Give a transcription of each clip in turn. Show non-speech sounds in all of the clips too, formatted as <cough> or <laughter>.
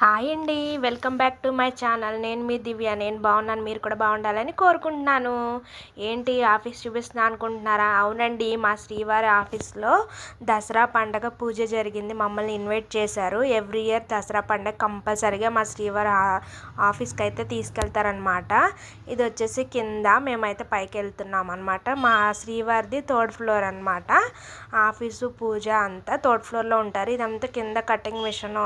Hi అండి welcome back to my channel. నేను మీ దివ్య నేను బాగున్నాను మీరు కూడా బాగుండాలని కోరుకుంటున్నాను. ఏంటి ఆఫీస్ చూపిస్తున్నా అనుకుంటున్నారా? అవునండి మా శ్రీవారి ఆఫీస్లో దసరా పండగ పూజ జరిగింది. మమ్మల్ని ఇన్వైట్ చేశారు. ఎవ్రీ ఇయర్ దసరా పండగ కంపల్సరీగా మా శ్రీవారి ఆఫీస్కి అయితే తీసుకెళ్తారనమాట ఇది వచ్చేసి కింద మేమైతే పైకి వెళ్తున్నాం అనమాట మా శ్రీవారిది థర్డ్ ఫ్లోర్ అనమాట ఆఫీసు పూజ అంతా థర్డ్ ఫ్లోర్లో ఉంటారు. ఇదంతా కింద కటింగ్ మిషన్.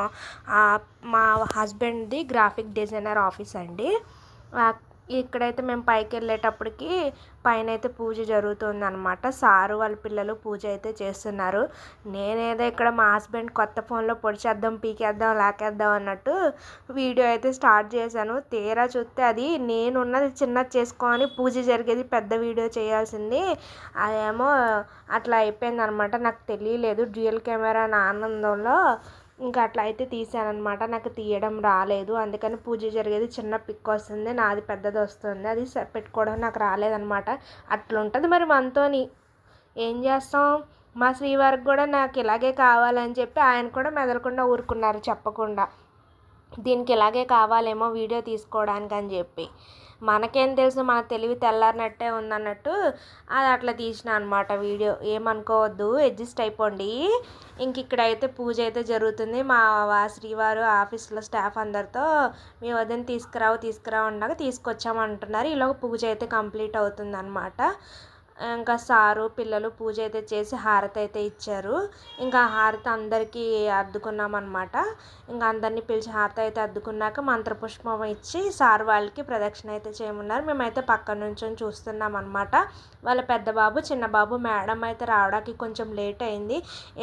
మా మా హస్బెండ్ది గ్రాఫిక్ డిజైనర్ ఆఫీస్ అండి. ఇక్కడైతే మేము పైకి వెళ్ళేటప్పటికి పైన అయితే పూజ జరుగుతుంది అనమాట సారు వాళ్ళ పిల్లలు పూజ అయితే చేస్తున్నారు. నేనేదో ఇక్కడ మా హస్బెండ్ కొత్త ఫోన్లో పొడిచేద్దాం పీకేద్దాం లాకేద్దాం అన్నట్టు వీడియో అయితే స్టార్ట్ చేశాను. తీరా చూస్తే అది నేనున్నది చిన్నది చేసుకొని పూజ జరిగేది పెద్ద వీడియో చేయాల్సింది. అదేమో అట్లా అయిపోయింది అనమాట నాకు తెలియలేదు. డ్యూయల్ కెమెరా నా ఆనందంలో ఇంకా అట్లా అయితే తీసానమాట నాకు తీయడం రాలేదు. అందుకని పూజ జరిగేది చిన్న పిక్ వస్తుంది. నాది పెద్దది వస్తుంది. అది పెట్టుకోవడం నాకు రాలేదనమాట అట్లుంటుంది మరి మనతోని. ఏం చేస్తాం? మా శ్రీవారికి కూడా నాకు ఇలాగే కావాలని చెప్పి ఆయన కూడా మెదలకుండా ఊరుకున్నారు చెప్పకుండా. దీనికి ఇలాగే కావాలేమో వీడియో తీసుకోవడానికి అని చెప్పి. మనకేం తెలుసు మన తెలివి తెల్లారినట్టే ఉందన్నట్టు అది అట్లా తీసిన అనమాట వీడియో. ఏమనుకోవద్దు అడ్జస్ట్ అయిపోండి. ఇంక ఇక్కడైతే పూజ అయితే జరుగుతుంది. మా శ్రీవారు ఆఫీస్లో స్టాఫ్ అందరితో మీ వదిన తీసుకురావు తీసుకురావు అన్నాక తీసుకొచ్చామంటున్నారు. ఈలోగా పూజ అయితే కంప్లీట్ అవుతుంది అనమాట ఇంకా సారు పిల్లలు పూజ అయితే చేసి హారతి అయితే ఇచ్చారు. ఇంకా హారతి అందరికీ అద్దుకున్నాం అనమాట ఇంకా అందరినీ పిలిచి హారతి అయితే అద్దుకున్నాక మంత్రపుష్పం ఇచ్చి సార్ వాళ్ళకి ప్రదక్షిణ అయితే చేయమన్నారు. మేమైతే పక్క నుంచి చూస్తున్నాం అనమాట వాళ్ళ పెద్ద బాబు చిన్న బాబు మేడం అయితే రావడానికి కొంచెం లేట్ అయింది.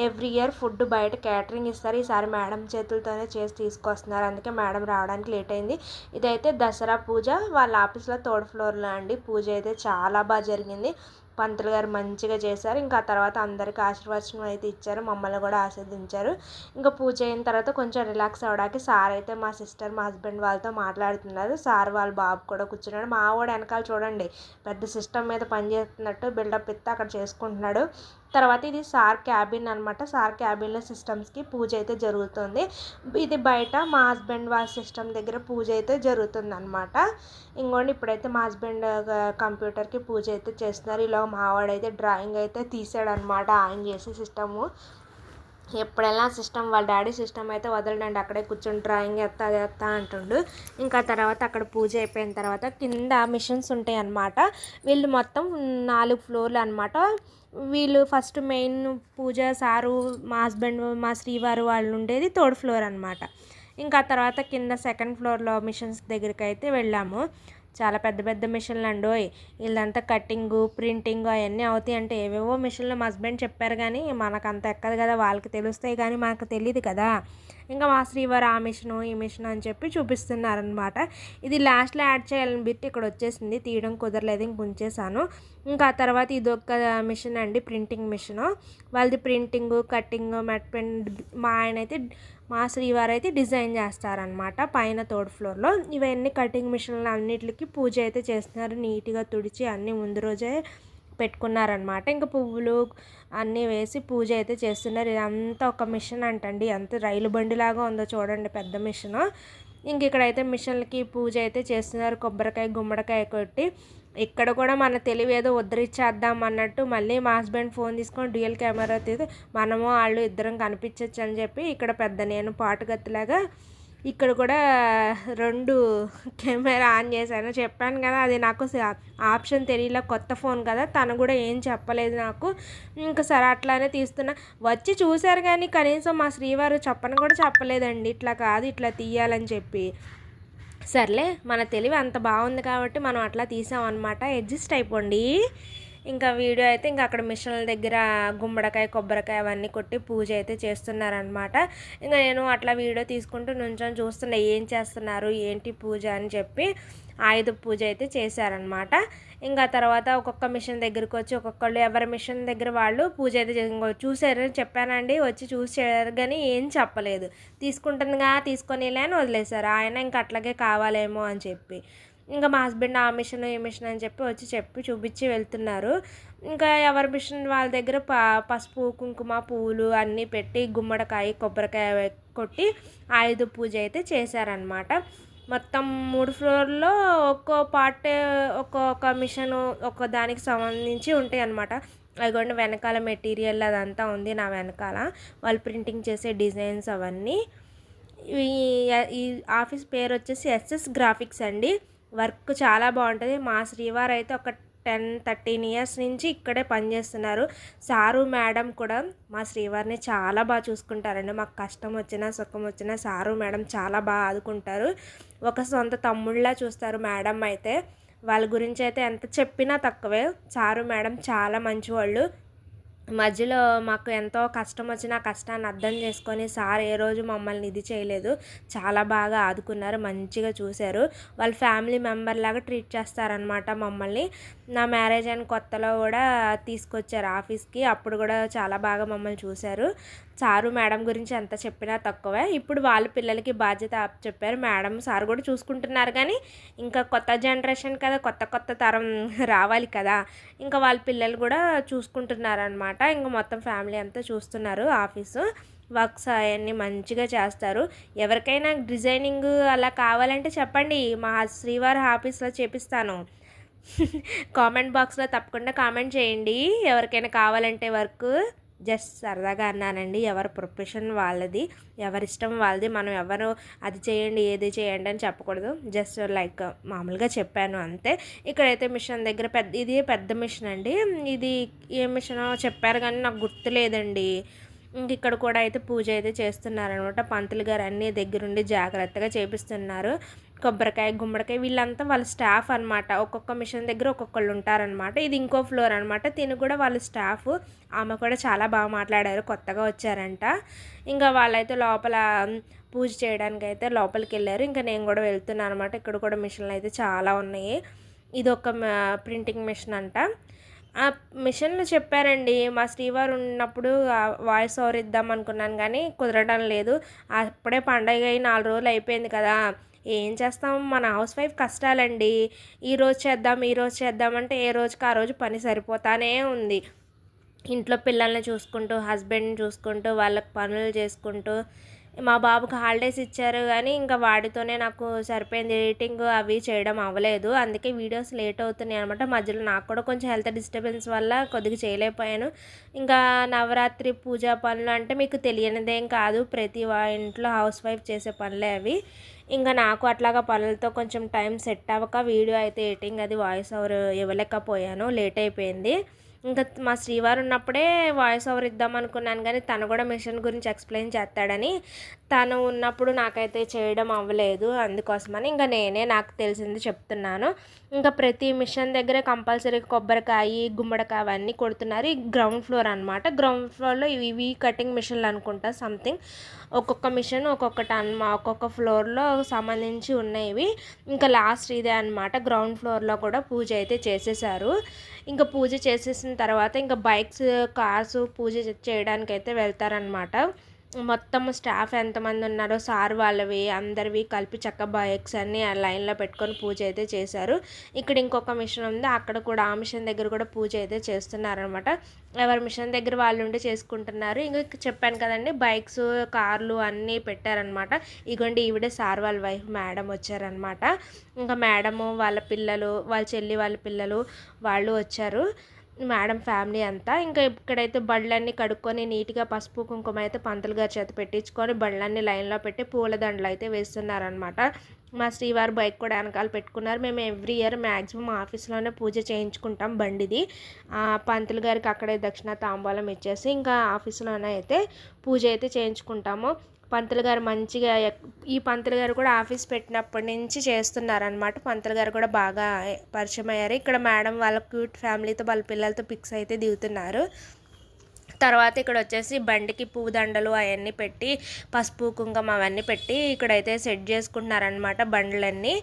ఎవ్రీ ఇయర్ ఫుడ్ బయట క్యాటరింగ్ ఇస్తారు. ఈసారి మేడం చేతులతోనే చేసి తీసుకొస్తున్నారు. అందుకే మేడం రావడానికి లేట్ అయింది. ఇదైతే దసరా పూజ. వాళ్ళ ఆఫీస్లో థర్డ్ ఫ్లోర్లో అండి. పూజ అయితే చాలా బాగా జరిగింది. పంతులు గారు మంచిగా చేశారు. ఇంకా ఆ తర్వాత అందరికీ ఆశీర్వచనం అయితే ఇచ్చారు. మమ్మల్ని కూడా ఆశీర్వదించారు. ఇంకా పూజ అయిన తర్వాత కొంచెం రిలాక్స్ అవ్వడానికి సార్ అయితే మా సిస్టర్ మా హస్బెండ్ వాళ్ళతో మాట్లాడుతున్నారు. సార్ వాళ్ళ బాబు కూడా కూర్చున్నాడు. మా వాడు వెనకాల చూడండి పెద్ద సిస్టమ్ మీద పనిచేస్తున్నట్టు బిల్డప్ ఇస్తే అక్కడ చేసుకుంటున్నాడు. తర్వాత ఇది సార్ క్యాబిన్ అనమాట సార్ క్యాబిన్లో సిస్టమ్స్కి పూజ అయితే జరుగుతుంది. ఇది బయట మా హస్బెండ్ వాళ్ళ సిస్టమ్ దగ్గర పూజ అయితే జరుగుతుంది అనమాట ఇంకోండి ఇప్పుడైతే మా హస్బెండ్ కంప్యూటర్కి పూజ అయితే చేస్తున్నారు. ఇలా మావాడైతే డ్రాయింగ్ అయితే తీసాడనమాట ఆయన చేసే సిస్టము. ఎప్పుడైనా సిస్టమ్ వాళ్ళ డాడీ సిస్టమ్ అయితే వదలడండి. అక్కడే కూర్చొని డ్రాయింగ్ ఎత్తా అది ఎత్తా అంటుండు. ఇంకా తర్వాత అక్కడ పూజ అయిపోయిన తర్వాత కింద మిషన్స్ ఉంటాయి అన్నమాట వీళ్ళు మొత్తం నాలుగు ఫ్లోర్లు అనమాట వీళ్ళు ఫస్ట్ మెయిన్ పూజ సారు మా హస్బెండ్ మా శ్రీవారు వాళ్ళు ఉండేది థర్డ్ ఫ్లోర్ అనమాట ఇంకా తర్వాత కింద సెకండ్ ఫ్లోర్లో మిషన్స్ దగ్గరికి అయితే వెళ్ళాము. చాలా పెద్ద పెద్ద మిషన్లు అండి. వీళ్ళంతా కట్టింగు ప్రింటింగ్ అవన్నీ అవుతాయి అంటే ఏవేవో మిషన్లు మా హస్బెండ్ చెప్పారు కానీ మనకు అంత ఎక్కదు కదా వాళ్ళకి తెలుస్తాయి కానీ మనకు తెలియదు కదా. ఇంకా మా శ్రీవారి ఆ మిషను ఈ మిషన్ అని చెప్పి చూపిస్తున్నారనమాట ఇది లాస్ట్లో యాడ్ చేయాలని బిట్ ఇక్కడ వచ్చేసింది. తీయడం కుదరలేదు ఇంక ఉంచేసాను ఇంకా ఆ తర్వాత ఇది ఒక మిషన్ అండి ప్రింటింగ్ మిషన్. వాళ్ళది ప్రింటింగ్ కట్టింగ్ మెట్ పెన్ మా ఆయన అయితే మా శ్రీవారు అయితే డిజైన్ చేస్తారనమాట పైన థర్డ్ ఫ్లోర్లో. ఇవన్నీ కటింగ్ మిషన్లు అన్నిటికి పూజ అయితే చేస్తున్నారు. నీట్గా తుడిచి అన్నీ ముందు రోజే పెట్టుకున్నారనమాట. ఇంకా పువ్వులు అన్నీ వేసి పూజ అయితే చేస్తున్నారు. ఇదంతా ఒక మిషన్ అంటండి. ఎంత రైలు బండిలాగా ఉందో చూడండి పెద్ద మిషన్. ఇంక ఇక్కడైతే మిషన్లకి పూజ అయితే చేస్తున్నారు. కొబ్బరికాయ గుమ్మడికాయ కొట్టి. ఇక్కడ కూడా మన తెలివి ఏదో ఉద్ధరించేద్దాం అన్నట్టు మళ్ళీ మా హస్బెండ్ ఫోన్ తీసుకొని డ్యూయల్ కెమెరా తీసి మనము వాళ్ళు ఇద్దరం కనిపించవచ్చు అని చెప్పి ఇక్కడ పెద్ద నేను పాటుగత్తిలాగా ఇక్కడ కూడా రెండు కెమెరా ఆన్ చేశాను చెప్పాను కదా అది నాకు ఆప్షన్ తెలియలే కొత్త ఫోన్ కదా తను కూడా ఏం చెప్పలేదు నాకు. ఇంకా సరే అట్లానే తీస్తున్నా. వచ్చి చూశారు కానీ కనీసం మా శ్రీవారు చెప్పని కూడా చెప్పలేదండి. ఇట్లా కాదు ఇట్లా తీయాలని చెప్పి. సర్లే మన తెలివి అంత బాగుంది కాబట్టి మనం అట్లా తీసామన్నమాట. అడ్జస్ట్ అయిపోండి. ఇంకా వీడియో అయితే ఇంకా అక్కడ మిషన్ల దగ్గర గుమ్మడికాయ కొబ్బరికాయ అవన్నీ కొట్టి పూజ అయితే చేస్తున్నారనమాట ఇంకా నేను అట్లా వీడియో తీసుకుంటూ నుంచొని చూస్తున్నా ఏం చేస్తున్నారు ఏంటి పూజ అని చెప్పి ఆయుధ పూజ అయితే చేశారనమాట ఇంకా తర్వాత ఒక్కొక్క మిషన్ దగ్గరికి వచ్చి ఒక్కొక్కళ్ళు ఎవరి మిషన్ దగ్గర వాళ్ళు పూజ అయితే చూసారని చెప్పానండి వచ్చి చూసారు కానీ ఏం చెప్పలేదు. తీసుకుంటుందిగా తీసుకొని అని వదిలేశారు. ఆయన ఇంకా అట్లాగే కావాలేమో అని చెప్పి. ఇంకా మా హస్బెండ్ ఆ మిషన్ ఈ మిషన్ అని చెప్పి వచ్చి చెప్పి చూపించి వెళ్తున్నారు. ఇంకా ఎవరి మిషన్? వాళ్ళ దగ్గర ప పసుపు కుంకుమ పువ్వులు అన్నీ పెట్టి గుమ్మడికాయ కొబ్బరికాయ కొట్టి ఆయుధ పూజ అయితే చేశారనమాట మొత్తం మూడు ఫ్లోర్లో ఒక్కో పార్ట్ ఒక్కొక్క మిషన్ ఒక్క దానికి సంబంధించి ఉంటాయి అన్నమాట అదిగోండి వెనకాల మెటీరియల్ అదంతా ఉంది నా వెనకాల. వాళ్ళు ప్రింటింగ్ చేసే డిజైన్స్ అవన్నీ. ఈ ఈ ఆఫీస్ పేరు వచ్చేసి ఎస్ఎస్ గ్రాఫిక్స్ అండి. వర్క్ చాలా బాగుంటుంది. మా శ్రీవారు అయితే ఒక టెన్ థర్టీన్ ఇయర్స్ నుంచి ఇక్కడే పనిచేస్తున్నారు సారు మేడం కూడా మా శ్రీవారిని చాలా బాగా చూసుకుంటారండి. మాకు కష్టం వచ్చినా సుఖం వచ్చినా సారు మేడం చాలా బాగా ఆదుకుంటారు. ఒక సొంత తమ్ముళ్ళ చూస్తారు మేడం అయితే. వాళ్ళ గురించి అయితే ఎంత చెప్పినా తక్కువే. సారు మేడం చాలా మంచివాళ్ళు. మధ్యలో మాకు ఎంతో కష్టం వచ్చిన కష్టాన్ని అర్థం చేసుకొని సార్ ఏ రోజు మమ్మల్ని ఇది చేయలేదు. చాలా బాగా ఆదుకున్నారు మంచిగా చూశారు. వాళ్ళ ఫ్యామిలీ మెంబర్ లాగా ట్రీట్ చేస్తారనమాట మమ్మల్ని. నా మ్యారేజ్ అయిన కొత్తలో కూడా తీసుకొచ్చారు ఆఫీస్కి. అప్పుడు కూడా చాలా బాగా మమ్మల్ని చూశారు. సారు మేడం గురించి ఎంత చెప్పినా తక్కువే. ఇప్పుడు వాళ్ళ పిల్లలకి బాధ్యత చెప్పారు. మేడం సార్ కూడా చూసుకుంటున్నారు కానీ ఇంకా కొత్త జనరేషన్ కదా కొత్త కొత్త తరం రావాలి కదా. ఇంకా వాళ్ళ పిల్లలు కూడా చూసుకుంటున్నారు అనమాట ఇంకా మొత్తం ఫ్యామిలీ అంతా చూస్తున్నారు ఆఫీసు. వర్క్స్ అవన్నీ మంచిగా చేస్తారు. ఎవరికైనా డిజైనింగ్ అలా కావాలంటే చెప్పండి. మా శ్రీవారి ఆఫీస్లో చేపిస్తాను. కామెంట్ బాక్స్లో తప్పకుండా కామెంట్ చేయండి. ఎవరికైనా కావాలంటే వర్క్ జస్ట్ సరదాగా అన్నానండి. ఎవరి ప్రొఫెషన్ వాళ్ళది ఎవరిష్టం వాళ్ళది. మనం ఎవరు అది చేయండి ఏది చేయండి అని చెప్పకూడదు. జస్ట్ లైక్ మామూలుగా చెప్పాను అంతే. ఇక్కడైతే మిషన్ దగ్గర పెద్ద ఇది పెద్ద మిషన్ అండి. ఇది ఏ మిషన్ చెప్పారు కానీ నాకు గుర్తులేదండి. ఇంక ఇక్కడ కూడా అయితే పూజ అయితే చేస్తున్నారనమాట. పంతులు గారు అన్నీ దగ్గరుండి జాగ్రత్తగా చేపిస్తున్నారు. కొబ్బరికాయ గుమ్మడికాయ వీళ్ళంతా వాళ్ళ స్టాఫ్ అనమాట ఒక్కొక్క మిషన్ దగ్గర ఒక్కొక్కళ్ళు ఉంటారనమాట ఇది ఇంకో ఫ్లోర్ అనమాట తిని కూడా వాళ్ళ స్టాఫ్ ఆమె కూడా చాలా బాగా మాట్లాడారు కొత్తగా వచ్చారంట. ఇంకా వాళ్ళైతే లోపల పూజ చేయడానికి అయితే లోపలికి వెళ్ళారు ఇంకా నేను కూడా వెళ్తున్నాను అనమాట ఇక్కడ కూడా మిషన్లు అయితే చాలా ఉన్నాయి. ఇది ఒక ప్రింటింగ్ మిషన్ అంట. మిషన్లు చెప్పారండి. మా శ్రీవారు ఉన్నప్పుడు వాయిస్ ఓవర్ ఇద్దాం అనుకున్నాను కానీ కుదరడం లేదు. అప్పుడే పండగ అయి నాలుగు రోజులు అయిపోయింది కదా. ఏం చేస్తాం? మన హౌస్ వైఫ్ కష్టాలండి. ఈరోజు చేద్దాం ఈరోజు చేద్దామంటే ఏ రోజుకి ఆ రోజు పని సరిపోతానే ఉంది. ఇంట్లో పిల్లల్ని చూసుకుంటూ హస్బెండ్ని చూసుకుంటూ వాళ్ళకి పనులు చేసుకుంటూ మా బాబుకి హాలిడేస్ ఇచ్చారు కానీ ఇంకా వాడితోనే నాకు సరిపోయింది ఎడిటింగ్ అవి చేయడం అవ్వలేదు. అందుకే వీడియోస్ లేట్ అవుతున్నాయి అనమాట మధ్యలో నాకు కూడా కొంచెం హెల్త్ డిస్టర్బెన్స్ వల్ల కొద్దిగా చేయలేకపోయాను. ఇంకా నవరాత్రి పూజా పనులు అంటే మీకు తెలియనిదేం కాదు. ప్రతి ఇంట్లో హౌస్ వైఫ్ చేసే పనులే అవి. ఇంకా నాకు అట్లాగా పనులతో కొంచెం టైం సెట్ అవ్వక వీడియో అయితే ఎడిటింగ్ అది వాయిస్ ఓవర్ ఇవ్వలేకపోయాను. లేట్ అయిపోయింది. ఇంకా మా శ్రీవారు ఉన్నప్పుడే వాయిస్ ఓవర్ ఇద్దాం అనుకున్నాను కానీ తను కూడా మిషన్ గురించి ఎక్స్ప్లెయిన్ చేస్తాడని. తను ఉన్నప్పుడు నాకైతే చేయడం అవ్వలేదు అందుకోసమని ఇంకా నేనే నాకు తెలిసింది చెప్తున్నాను. ఇంకా ప్రతి మిషన్ దగ్గర కంపల్సరీ కొబ్బరికాయ గుమ్మడికాయ అవన్నీ కొడుతున్నారు. ఈ గ్రౌండ్ ఫ్లోర్ అనమాట గ్రౌండ్ ఫ్లోర్లో ఇవి కటింగ్ మిషన్లు అనుకుంటా సంథింగ్ ఒక్కొక్క మిషన్ ఒక్కొక్కటి అన్న ఒక్కొక్క ఫ్లోర్లో సంబంధించి ఉన్నాయి ఇంకా లాస్ట్ ఇదే అనమాట గ్రౌండ్ ఫ్లోర్లో కూడా పూజ అయితే చేసేసారు ఇంకా పూజ చేసేసిన తర్వాత ఇంకా బైక్స్ కార్స్ పూజ చేయడానికి అయితే వెళ్తారనమాట మొత్తం స్టాఫ్ ఎంతమంది ఉన్నారో సార్ వాళ్ళవి అందరివి కలిపి చక్క బైక్స్ అన్నీ ఆ లైన్లో పెట్టుకొని పూజ అయితే చేశారు. ఇక్కడ ఇంకొక మిషన్ ఉంది అక్కడ కూడా ఆ మిషన్ దగ్గర కూడా పూజ అయితే చేస్తున్నారనమాట ఎవరి మిషన్ దగ్గర వాళ్ళు ఉండి చేసుకుంటున్నారు. ఇంకా చెప్పాను కదండి బైక్స్ కార్లు అన్నీ పెట్టారనమాట ఇగోండి ఈవిడే సార్ వాళ్ళ వైఫ్ మేడం వచ్చారనమాట ఇంకా మేడము వాళ్ళ పిల్లలు వాళ్ళ చెల్లి వాళ్ళ పిల్లలు వాళ్ళు వచ్చారు. మేడం ఫ్యామిలీ అంతా. ఇంకా ఇక్కడైతే బళ్ళన్నీ కడుక్కొని నీట్గా పసుపు కుంకుమ అయితే పంతులు గారి చేత పెట్టించుకొని బళ్ళన్నీ లైన్లో పెట్టి పూలదండలు అయితే వేస్తున్నారనమాట మా శ్రీవారి బైక్ కూడా వెనకాల పెట్టుకున్నారు. మేము ఎవ్రీ ఇయర్ మ్యాక్సిమం ఆఫీస్లోనే పూజ చేయించుకుంటాం బండిది. పంతులు గారికి అక్కడే దక్షిణ తాంబూలం ఇచ్చేసి ఇంకా ఆఫీస్లోనే అయితే పూజ అయితే చేయించుకుంటాము. పంతులు గారు మంచిగా ఈ పంతులు గారు కూడా ఆఫీస్ పెట్టినప్పటి నుంచి చేస్తున్నారనమాట పంతులు గారు కూడా బాగా పరిచయం అయ్యారు. ఇక్కడ మేడం వాళ్ళ క్యూట్ ఫ్యామిలీతో వాళ్ళ పిల్లలతో పిక్స్ అయితే దిగుతున్నారు. తర్వాత ఇక్కడ వచ్చేసి బండికి పూదండలు అవన్నీ పెట్టి పసుపు కుంకుమ అవన్నీ పెట్టి ఇక్కడైతే సెట్ చేసుకుంటున్నారనమాట బండ్లన్నీ.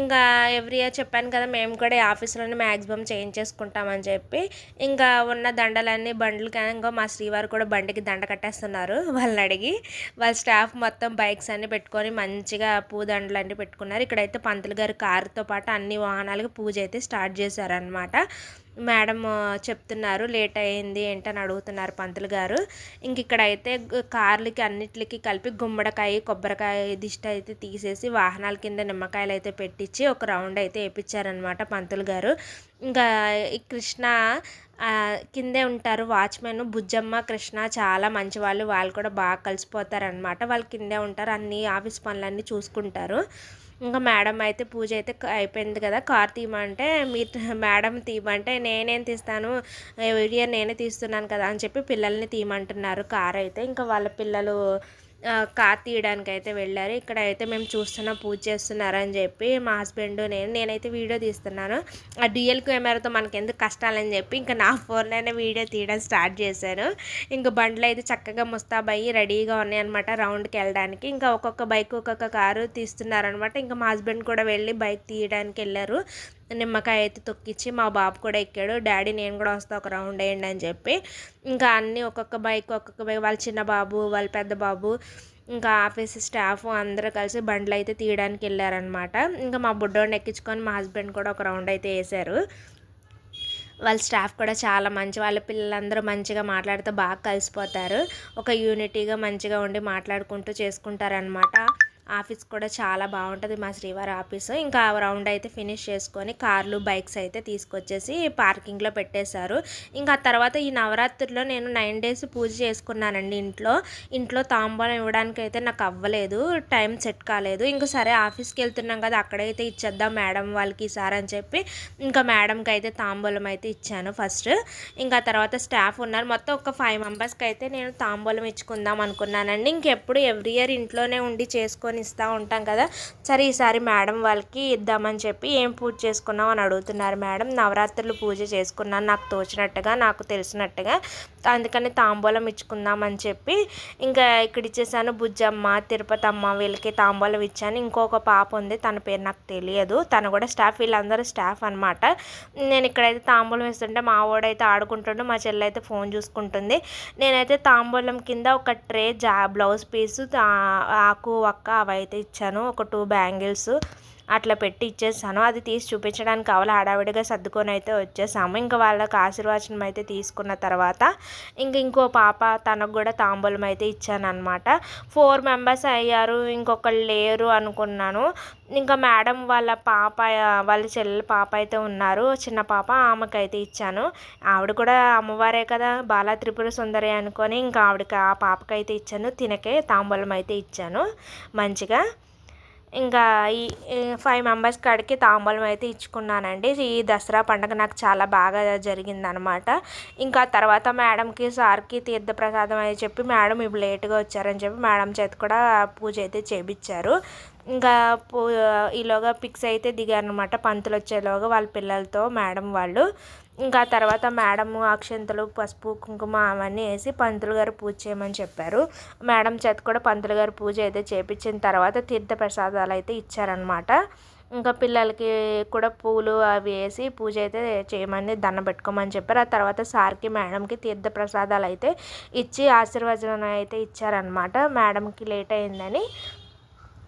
ఇంకా ఎవ్రీ ఇయర్ చెప్పాను కదా మేము కూడా ఆఫీస్లోనే మ్యాక్సిమం చేయించేసుకుంటామని చెప్పి ఇంకా ఉన్న దండలన్నీ బండ్లు ఇంకా మా శ్రీవారు కూడా బండికి దండ కట్టేస్తున్నారు <laughs> వాళ్ళని అడిగి వాళ్ళ స్టాఫ్ మొత్తం బైక్స్ అన్నీ పెట్టుకొని మంచిగా పూదండలు అన్నీ పెట్టుకున్నారు. ఇక్కడైతే పంతులు గారు కారుతో పాటు అన్ని వాహనాలకు పూజ అయితే స్టార్ట్ చేశారనమాట మేడం చెప్తున్నారు లేట్ అయింది ఏంటని అడుగుతున్నారు పంతులు గారు. ఇంక ఇక్కడ అయితే కార్లకి అన్నిటికి కలిపి గుమ్మడికాయ కొబ్బరికాయ దిష్టి అయితే తీసేసి వాహనాల కింద నిమ్మకాయలు అయితే పెట్టించి ఒక రౌండ్ అయితే వేయించారనమాట పంతులు గారు. ఇంకా కృష్ణ కిందే ఉంటారు వాచ్మెన్ బుజ్జమ్మ కృష్ణ చాలా మంచి వాళ్ళు వాళ్ళు కూడా బాగా కలిసిపోతారనమాట వాళ్ళు కిందే ఉంటారు అన్ని ఆఫీస్ పనులన్నీ చూసుకుంటారు. ఇంకా మేడం అయితే పూజ అయితే అయిపోయింది కదా. కార్ తీయమంటే మీరు మేడం తీయమంటే నేనేం తీస్తాను? వీడియో నేనే తీస్తున్నాను కదా అని చెప్పి పిల్లల్ని తీయమంటున్నారు కార్ అయితే. ఇంకా వాళ్ళ పిల్లలు కార్ తీయడానికి అయితే వెళ్ళారు. ఇక్కడ అయితే మేము చూస్తున్నాం పూజ చేస్తున్నారని చెప్పి మా హస్బెండ్ నేను నేనైతే వీడియో తీస్తున్నాను. ఆ డ్యూయల్ కెమెరాతో మనకి ఎందుకు కష్టాలని చెప్పి ఇంకా నా ఫోన్లోనే వీడియో తీయడం స్టార్ట్ చేశాను ఇంకా బండ్లు అయితే చక్కగా ముస్తాబయ్యి రెడీగా ఉన్నాయన్నమాట రౌండ్కి వెళ్ళడానికి ఇంకా ఒక్కొక్క బైక్ ఒక్కొక్క కారు తీస్తున్నారనమాట ఇంకా మా హస్బెండ్ కూడా వెళ్ళి బైక్ తీయడానికి వెళ్ళారు నిమ్మకాయ అయితే తొక్కిచ్చి మా బాబు కూడా ఎక్కాడు. డాడీ నేను కూడా వస్తా ఒక రౌండ్ వేయండి అని చెప్పి ఇంకా అన్నీ ఒక్కొక్క బైక్ ఒక్కొక్క బైక్ వాళ్ళ చిన్న బాబు వాళ్ళ పెద్ద బాబు ఇంకా ఆఫీస్ స్టాఫ్ అందరూ కలిసి బండ్లు అయితే తీయడానికి వెళ్ళారనమాట ఇంకా మా బుడ్డోడిని ఎక్కించుకొని మా హస్బెండ్ కూడా ఒక రౌండ్ అయితే వేశారు వాళ్ళ స్టాఫ్ కూడా చాలా మంచి వాళ్ళ పిల్లలందరూ మంచిగా మాట్లాడితే బాగా కలిసిపోతారు. ఒక యూనిటీగా మంచిగా ఉండి మాట్లాడుకుంటూ చేసుకుంటారనమాట ఆఫీస్ కూడా చాలా బాగుంటుంది మా శ్రీవారి ఆఫీసు. ఇంకా రౌండ్ అయితే ఫినిష్ చేసుకొని కార్లు బైక్స్ అయితే తీసుకొచ్చేసి పార్కింగ్లో పెట్టేశారు. ఇంకా తర్వాత ఈ నవరాత్రిలో నేను నైన్ డేస్ పూజ చేసుకున్నానండి ఇంట్లో. ఇంట్లో తాంబూలం ఇవ్వడానికి అయితే నాకు అవ్వలేదు. టైం సెట్ కాలేదు. ఇంకా సరే ఆఫీస్కి వెళ్తున్నాం కదా అక్కడైతే ఇచ్చేద్దాం మేడం వాళ్ళకి సార్ అని చెప్పి ఇంకా మేడంకి అయితే తాంబూలం అయితే ఇచ్చాను ఫస్ట్. ఇంకా తర్వాత స్టాఫ్ ఉన్నారు. మొత్తం ఒక ఫైవ్ మెంబర్స్కి అయితే నేను తాంబూలం ఇచ్చుకుందాం అనుకున్నానండి. ఇంకెప్పుడు ఎవ్రీ ఇయర్ ఇంట్లోనే ఉండి చేసుకొని చేసుకొని ఇస్తూ ఉంటాం కదా. సరే ఈసారి మేడం వాళ్ళకి ఇద్దామని చెప్పి ఏం పూజ చేసుకున్నాం అని అడుగుతున్నారు మేడం. నవరాత్రులు పూజ చేసుకున్నాను నాకు తోచినట్టుగా నాకు తెలిసినట్టుగా. అందుకని తాంబూలం ఇచ్చుకుందామని చెప్పి ఇంకా ఇక్కడ ఇచ్చేసాను బుజ్జమ్మ తిరుపతి అమ్మ వీళ్ళకి తాంబూలం ఇచ్చాను. ఇంకొక పాప ఉంది తన పేరు నాకు తెలియదు. తను కూడా స్టాఫ్ వీళ్ళందరూ స్టాఫ్ అనమాట నేను ఇక్కడైతే తాంబూలం ఇస్తుంటే మా వాడైతే ఆడుకుంటుండే మా చెల్లి అయితే ఫోన్ చూసుకుంటుంది. నేనైతే తాంబూలం కింద ఒక ట్రే జా బ్లౌజ్ పీసు ఆకు ఒక్క అవైతే ఇచ్చాను. ఒక టూ బ్యాంగిల్స్. అట్లా పెట్టి ఇచ్చేసాను అది తీసి చూపించడానికి అవల హడావిడిగా సర్దుకొని అయితే వచ్చేసాము. ఇంకా వాళ్ళకి ఆశీర్వచనం అయితే తీసుకున్న తర్వాత ఇంక ఇంకో పాప తనకు కూడా తాంబూలం అయితే ఇచ్చాను అనమాట ఫోర్ మెంబర్స్ అయ్యారు. ఇంకొకళ్ళు లేరు అనుకున్నాను. ఇంకా మేడం వాళ్ళ పాప వాళ్ళ చెల్లెల పాప అయితే ఉన్నారు. చిన్న పాప ఆమెకైతే ఇచ్చాను. ఆవిడ కూడా అమ్మవారే కదా బాలా త్రిపుర సుందరి అనుకొని ఇంకా ఆవిడకి ఆ పాపకైతే ఇచ్చాను. తినకే తాంబూలం అయితే ఇచ్చాను. మంచిగా ఇంకా ఈ ఫైవ్ మెంబర్స్ కాడికి తాంబూలం అయితే ఇచ్చుకున్నానండి. ఈ దసరా పండుగ నాకు చాలా బాగా జరిగిందనమాట ఇంకా తర్వాత మేడంకి సార్కి తీర్థప్రసాదం అని చెప్పి మేడం ఇప్పుడు లేట్గా వచ్చారని చెప్పి మేడం చేతి కూడా పూజ అయితే చేపించారు ఇంకా పూ ఈలోగా పిక్స్ అయితే దిగారనమాట పంతులు వచ్చేలోగా వాళ్ళ పిల్లలతో మేడం వాళ్ళు. ఇంకా తర్వాత మేడం అక్షంతలు పసుపు కుంకుమ అవన్నీ వేసి పంతులు గారు పూజ చేయమని చెప్పారు. మేడం చేత కూడా పంతులు గారు పూజ అయితే చేపించిన తర్వాత తీర్థ ప్రసాదాలు అయితే ఇచ్చారనమాట ఇంకా పిల్లలకి కూడా పూలు అవి వేసి పూజ అయితే చేయమని దండం పెట్టుకోమని చెప్పారు. ఆ తర్వాత సార్కి మేడంకి తీర్థ ప్రసాదాలు అయితే ఇచ్చి ఆశీర్వచనం అయితే ఇచ్చారనమాట మేడంకి లేట్ అయిందని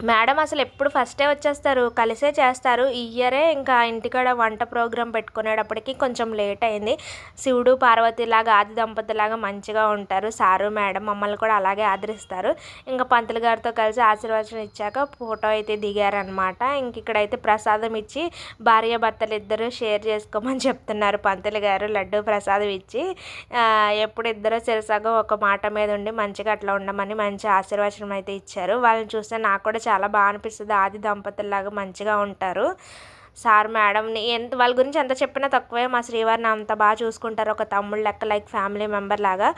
మేడం అసలు ఎప్పుడు ఫస్టే వచ్చేస్తారు? కలిసే చేస్తారు. ఈ ఇయరే ఇంకా ఇంటికాడ వంట ప్రోగ్రాం పెట్టుకునేటప్పటికి కొంచెం లేట్ అయింది. శివుడు పార్వతిలాగా ఆది దంపతిలాగా మంచిగా ఉంటారు. సారు మేడం మమ్మల్ని కూడా అలాగే ఆదరిస్తారు. ఇంకా పంతులు గారితో కలిసి ఆశీర్వచనం ఇచ్చాక ఫోటో అయితే దిగారనమాట ఇంక ఇక్కడైతే ప్రసాదం ఇచ్చి భార్య భర్తలు ఇద్దరు షేర్ చేసుకోమని చెప్తున్నారు పంతులు గారు. లడ్డు ప్రసాదం ఇచ్చి ఎప్పుడు ఇద్దరు సిరసగా ఒక మాట మీద ఉండి మంచిగా అట్లా ఉండమని మంచి ఆశీర్వచనం అయితే ఇచ్చారు. వాళ్ళని చూస్తే నాకు కూడా చాలా బాగా అనిపిస్తుంది. ఆది దంపతుల్లాగా మంచిగా ఉంటారు. సార్ మేడంని ఎంత వాళ్ళ గురించి ఎంత చెప్పినా తక్కువే. మా శ్రీవారిని అంత బాగా చూసుకుంటారు. ఒక తమ్ముడు లెక్క లైక్ ఫ్యామిలీ మెంబర్ లాగా.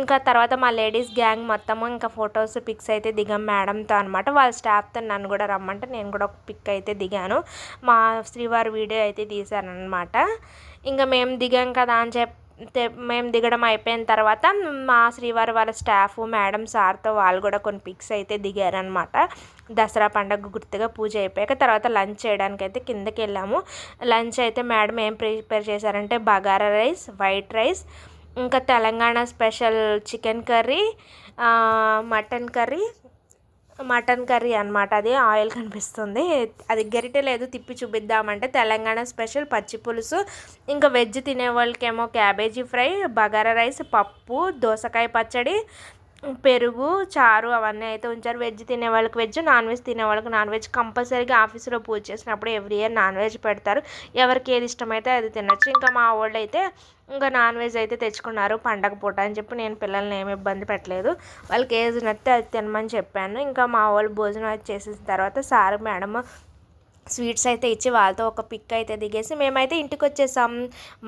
ఇంకా తర్వాత మా లేడీస్ గ్యాంగ్ మొత్తము ఇంకా ఫొటోస్ పిక్స్ అయితే దిగాం మేడంతో అనమాట వాళ్ళ స్టాఫ్తో నన్ను కూడా రమ్మంటే నేను కూడా ఒక పిక్ అయితే దిగాను. మా శ్రీవారి వీడియో అయితే తీశాను అనమాట ఇంకా మేము దిగాం కదా అని చెప్పి మేము దిగడం అయిపోయిన తర్వాత మా శ్రీవారి వాళ్ళ స్టాఫ్ మేడం సార్తో వాళ్ళు కూడా కొన్ని పిక్స్ అయితే దిగారనమాట. దసరా పండగ గుర్తుగా పూజ అయిపోయాక తర్వాత లంచ్ చేయడానికి అయితే కిందకి వెళ్ళాము. లంచ్ అయితే మేడం ఏం ప్రిపేర్ చేశారంటే బగారా రైస్ వైట్ రైస్ ఇంకా Telangana special chicken curry mutton curry mutton curry అనమాట అది ఆయిల్ కనిపిస్తుంది. అది గరిటె లేదు తిప్పి చూపిద్దామంటే తెలంగాణ స్పెషల్ పచ్చి పులుసు. ఇంకా వెజ్ తినే వాళ్ళకేమో క్యాబేజీ ఫ్రై బగారా రైస్ పప్పు దోసకాయ పచ్చడి పెరుగు చారు అవన్నీ అయితే ఉంచారు. వెజ్ తినే వాళ్ళకి వెజ్ నాన్ వెజ్ తినే వాళ్ళకి నాన్ వెజ్. కంపల్సరీగా ఆఫీసులో పూజ చేసినప్పుడు ఎవ్రీ ఇయర్ నాన్ వెజ్ పెడతారు. ఎవరికి ఏది ఇష్టమైతే అది తినచ్చు. ఇంకా మా వాళ్ళు అయితే ఇంకా నాన్ వెజ్ అయితే తెచ్చుకున్నారు. పండగ పూట అని చెప్పి నేను పిల్లల్ని ఏమి ఇబ్బంది పెట్టలేదు. వాళ్ళకి ఏది నచ్చితే అది తినమని చెప్పాను. ఇంకా మా వాళ్ళు భోజనం అది చేసిన తర్వాత సార్ మేడం స్వీట్స్ అయితే ఇచ్చి వాళ్ళతో ఒక పిక్ అయితే దిగేసి మేమైతే ఇంటికి వచ్చేసాం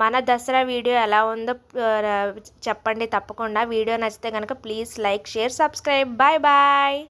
మన దసరా వీడియో ఎలా ఉందో చెప్పండి తప్పకుండా. వీడియో నచ్చితే కనుక please like share subscribe. Bye bye.